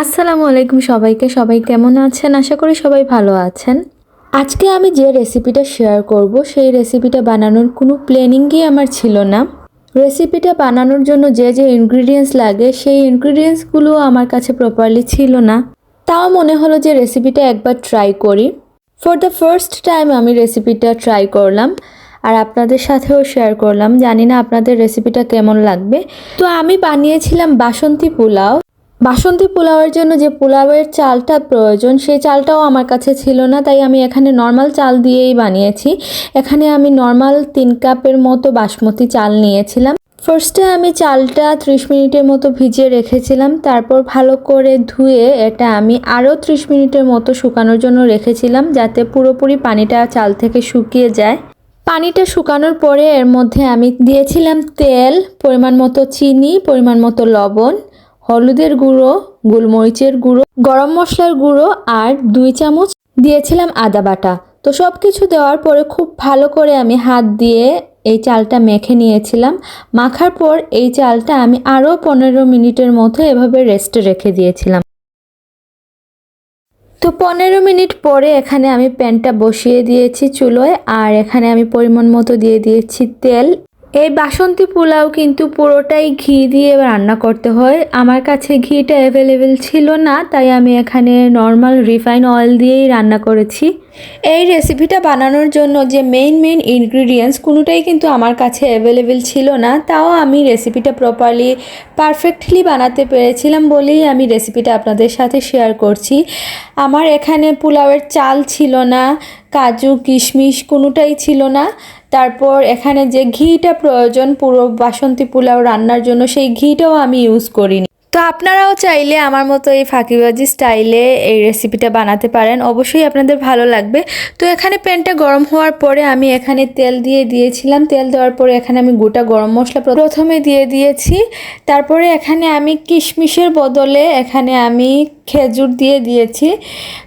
আসসালামু আলাইকুম সবাইকে। সবাই কেমন আছেন? আশা করি সবাই ভালো আছেন। আজকে আমি যে রেসিপিটা শেয়ার করব, সেই রেসিপিটা বানানোর কোনো প্ল্যানিংই আমার ছিল না। রেসিপিটা বানানোর জন্য যে যে ইনগ্রিডিয়েন্টস লাগে, সেই ইনগ্রিডিয়েন্টসগুলো আমার কাছে প্রপারলি ছিল না। তাও মনে হলো যে রেসিপিটা একবার ট্রাই করি। ফর দ্য ফার্স্ট টাইম আমি রেসিপিটা ট্রাই করলাম, আর আপনাদের সাথেও শেয়ার করলাম। জানি না আপনাদের রেসিপিটা কেমন লাগবে। তো আমি বানিয়েছিলাম বাসন্তী পোলাও। বাসন্তী পোলাওয়ের জন্য যে পোলাওয়ের চালটা প্রয়োজন সেই চালটাও আমার কাছে ছিল না, তাই আমি এখানে নর্মাল চাল দিয়েই বানিয়েছি। এখানে আমি নর্মাল তিন কাপের মতো বাসমতি চাল নিয়েছিলাম। ফার্স্টে আমি চালটা ত্রিশ মিনিটের মতো ভিজিয়ে রেখেছিলাম, তারপর ভালো করে ধুয়ে এটা আমি আরও ত্রিশ মিনিটের মতো শুকানোর জন্য রেখেছিলাম, যাতে পুরোপুরি পানিটা চাল থেকে শুকিয়ে যায়। পানিটা শুকানোর পরে এর মধ্যে আমি দিয়েছিলাম তেল, পরিমাণ মতো চিনি, পরিমাণ মতো লবণ। হলুদের গুঁড়ো, গোলমরিচের গুঁড়ো, গরম মশলার গুঁড়ো আর দুই চামচ দিয়েছিলাম আদা বাটা। তো সব কিছু দেওয়ার পরে খুব ভালো করে আমি হাত দিয়ে এই চালটা মেখে নিয়েছিলাম। মাখার পর এই চালটা আমি আরও পনেরো মিনিটের মতো এভাবে রেস্টে রেখে দিয়েছিলাম। তো পনেরো মিনিট পরে এখানে আমি প্যানটা বসিয়ে দিয়েছি চুলোয় আর এখানে আমি পরিমাণ মতো দিয়ে দিয়েছি তেল। এই বাসন্তী পোলাও কিন্তু পুরোটাই ঘি দিয়ে রান্না করতে হয়। আমার কাছে ঘিটা অ্যাভেলেবেল ছিল না, তাই আমি এখানে নর্মাল রিফাইন অয়েল দিয়েই রান্না করেছি। এই রেসিপিটা বানানোর জন্য যে মেইন মেইন ইনগ্রিডিয়েন্টস কোনোটাই কিন্তু আমার কাছে অ্যাভেলেবেল ছিল না, তাও আমি রেসিপিটা প্রপারলি পারফেক্টলি বানাতে পেরেছিলাম বলেই আমি রেসিপিটা আপনাদের সাথে শেয়ার করছি। আমার এখানে পোলাওয়ের চাল ছিল না কাজু, কিশমিশ কোনোটাই ছিল না। তারপর এখানে যে ঘিটা প্রয়োজন, পুরো বাসন্তী পোলাও রান্নার জন্য সেই ঘিটাও আমি ইউজ করিনি। তো আপনারাও চাইলে আমার মতো এই ফাঁকিবাজি স্টাইলে এই রেসিপিটা বানাতে পারেন। অবশ্যই আপনাদের ভালো লাগবে। তো এখানে প্যানটা গরম হওয়ার পরে আমি এখানে তেল দিয়ে দিয়েছিলাম। তেল দেওয়ার পরে এখানে আমি গোটা গরম মশলা প্রথমে দিয়ে দিয়েছি। তারপরে এখানে আমি কিশমিশের বদলে এখানে আমি খেজুর দিয়ে দিয়েছি।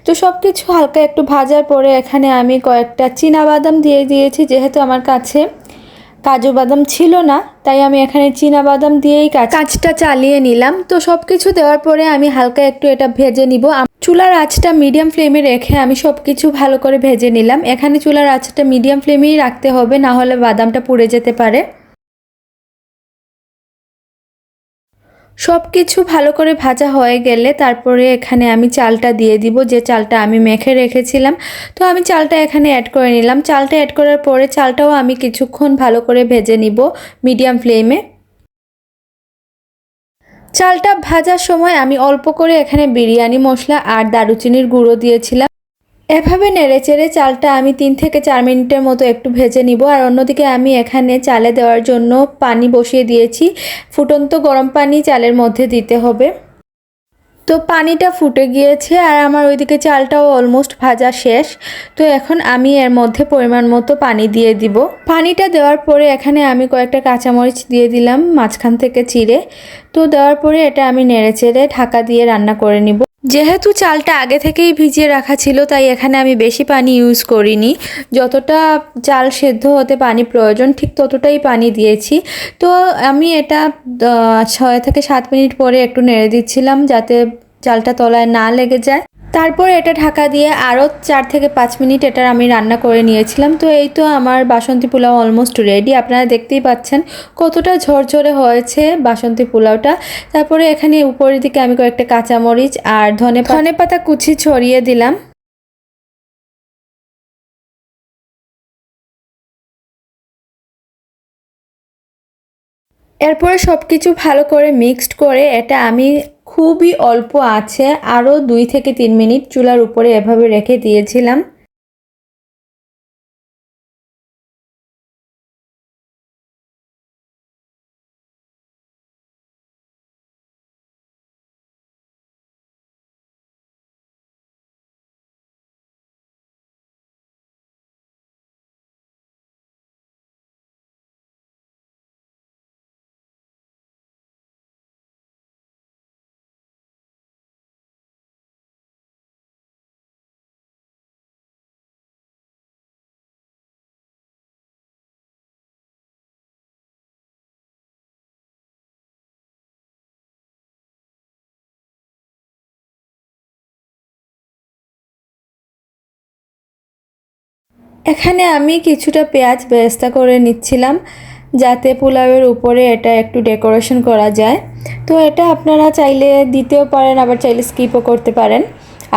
তো সব কিছু হালকা একটু ভাজার পরে এখানে আমি কয়েকটা বাদাম দিয়ে দিয়েছি, যেহেতু আমার কাছে কাজু বাদাম ছিল না, তাই আমি এখানে চীনা বাদাম দিয়েই কাজটা চালিয়ে নিলাম। তো সব কিছু দেওয়ার পরে আমি হালকা একটু এটা ভেজে নিব। চুলার আঁচটা মিডিয়াম ফ্লেমে রেখে আমি সব কিছু ভালো করে ভেজে নিলাম। এখানে চুলার আঁচটা মিডিয়াম ফ্লেমেই রাখতে হবে, না হলে বাদামটা পুড়ে যেতে পারে। সব কিছু ভালো করে ভাজা হয়ে গেলে তারপরে এখানে আমি চালটা দিয়ে দিব, যে চালটা আমি মেখে রেখেছিলাম। তো আমি চালটা এখানে অ্যাড করে নিলাম। চালটা অ্যাড করার পরে চালটাও আমি কিছুক্ষণ ভালো করে ভেজে নিব মিডিয়াম ফ্লেমে চালটা ভাজার সময় আমি অল্প করে এখানে বিরিয়ানি, মশলা আর দারুচিনির গুঁড়ো দিয়েছিলাম। এভাবে নেড়ে চেড়ে চালটা আমি তিন থেকে চার মিনিটের মতো একটু ভেজে নিব। আর অন্যদিকে আমি এখানে চালে দেওয়ার জন্য পানি বসিয়ে দিয়েছি। ফুটন্ত গরম পানি চালের মধ্যে দিতে হবে। তো পানিটা ফুটে গিয়েছে আর আমার ওইদিকে চালটাও অলমোস্ট ভাজা শেষ। তো এখন আমি এর মধ্যে পরিমাণ মতো পানি দিয়ে দিব। পানিটা দেওয়ার পরে এখানে আমি কয়েকটা কাঁচামরিচ দিয়ে দিলাম মাঝখান থেকে চিড়ে। তো দেওয়ার পরে এটা আমি নেড়ে চেড়ে ঢাকা দিয়ে রান্না করে নিব। যেহেতু চালটা আগে থেকেই ভিজিয়ে রাখা ছিল, তাই এখানে আমি বেশি পানি ইউজ করিনি। যতটা চাল সেদ্ধ হতে পানি প্রয়োজন, ঠিক ততটাই পানি দিয়েছি। তো আমি এটা ছয় থেকে সাত মিনিট পরে একটু নেড়ে দিচ্ছিলাম, যাতে চালটা তলায় না লেগে যায়। তারপরে এটা ঢাকা দিয়ে আরও চার থেকে পাঁচ মিনিট এটার আমি রান্না করে নিয়েছিলাম। তো এই তো আমার বাসন্তী পোলাও অলমোস্ট রেডি আপনারা দেখতেই পাচ্ছেন কতটা ঝরঝরে হয়েছে বাসন্তী পোলাওটা। তারপরে এখানে উপরের দিকে আমি কয়েকটা কাঁচামরিচ আর ধনে ধনে পাতা কুচি ছড়িয়ে দিলাম। এরপরে সব কিছু ভালো করে মিক্সড করে, এটা আমি খুবই অল্প আছে আরও দুই থেকে তিন মিনিট চুলার উপরে এভাবে রেখে দিয়েছিলাম। এখানে আমি কিছুটা পেঁয়াজ বেরেস্তা করে নিচ্ছিলাম, যাতে পোলাওয়ের উপরে এটা একটু ডেকোরেশন করা যায়। তো এটা আপনারা চাইলে দিতেও পারেন, আবার চাইলে স্কিপও করতে পারেন,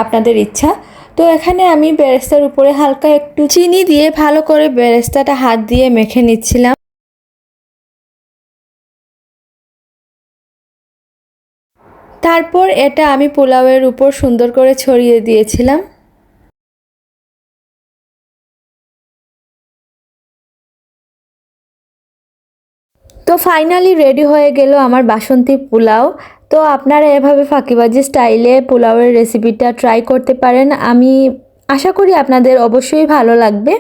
আপনাদের ইচ্ছা। তো এখানে আমি বেরেস্তার উপরে হালকা একটু চিনি দিয়ে ভালো করে বেরেস্তাটা হাত দিয়ে মেখে নিচ্ছিলাম। তারপর এটা আমি পোলাওয়ের উপর সুন্দর করে ছড়িয়ে দিয়েছিলাম। তো ফাইনালি রেডি হয়ে গেল আমার বাসন্তী পোলাও। তো আপনারা এভাবে ফাঁকিবাজি স্টাইলে পোলাওয়ের রেসিপিটা ট্রাই করতে পারেন। আমি আশা করি আপনাদের অবশ্যই ভালো লাগবে।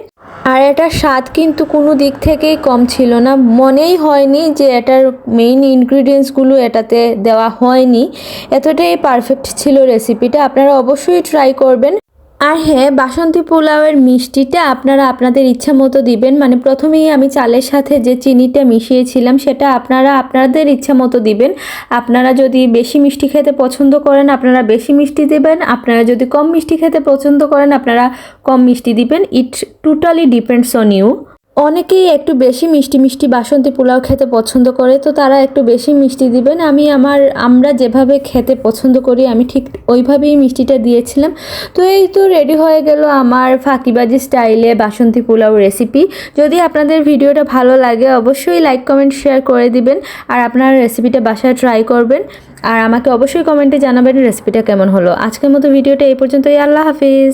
আর এটার স্বাদ কিন্তু কোনো দিক থেকেই কম ছিল না। মনেই হয়নি যে এটার মেইন ইনগ্রিডিয়েন্টসগুলো এটাতে দেওয়া হয়নি। এতটাই পারফেক্ট ছিল রেসিপিটা আপনারা অবশ্যই ট্রাই করবেন। আর হ্যাঁ বাসন্তী পোলাওয়ের মিষ্টিটা আপনারা আপনাদের ইচ্ছা মতো দিবেন। মানে প্রথমেই আমি চালের সাথে যে চিনিটা মিশিয়েছিলাম, সেটা আপনারা আপনাদের ইচ্ছা মতো দিবেন। আপনারা যদি বেশি মিষ্টি খেতে পছন্দ করেন, আপনারা বেশি মিষ্টি দেবেন। আপনারা যদি কম মিষ্টি খেতে পছন্দ করেন, আপনারা কম মিষ্টি দিবেন। It totally depends on you অনেকেই একটু বেশি মিষ্টি মিষ্টি বাসন্তী পোলাও খেতে পছন্দ করে, তো তারা একটু বেশি মিষ্টি দিবেন। আমি আমার, আমরা যেভাবে খেতে পছন্দ করি, আমি ঠিক ওইভাবেই মিষ্টিটা দিয়েছিলাম। তো এই তো রেডি হয়ে গেল আমার ফাঁকিবাজি স্টাইলে বাসন্তী পোলাও রেসিপি যদি আপনাদের ভিডিওটা ভালো লাগে, অবশ্যই লাইক কমেন্ট শেয়ার করে দিবেন আর আপনারা রেসিপিটা বাসায় ট্রাই করবেন। আর আমাকে অবশ্যই কমেন্টে জানাবেন রেসিপিটা কেমন হলো। আজকের মতো ভিডিওটা এই পর্যন্তই। আল্লাহ হাফিজ।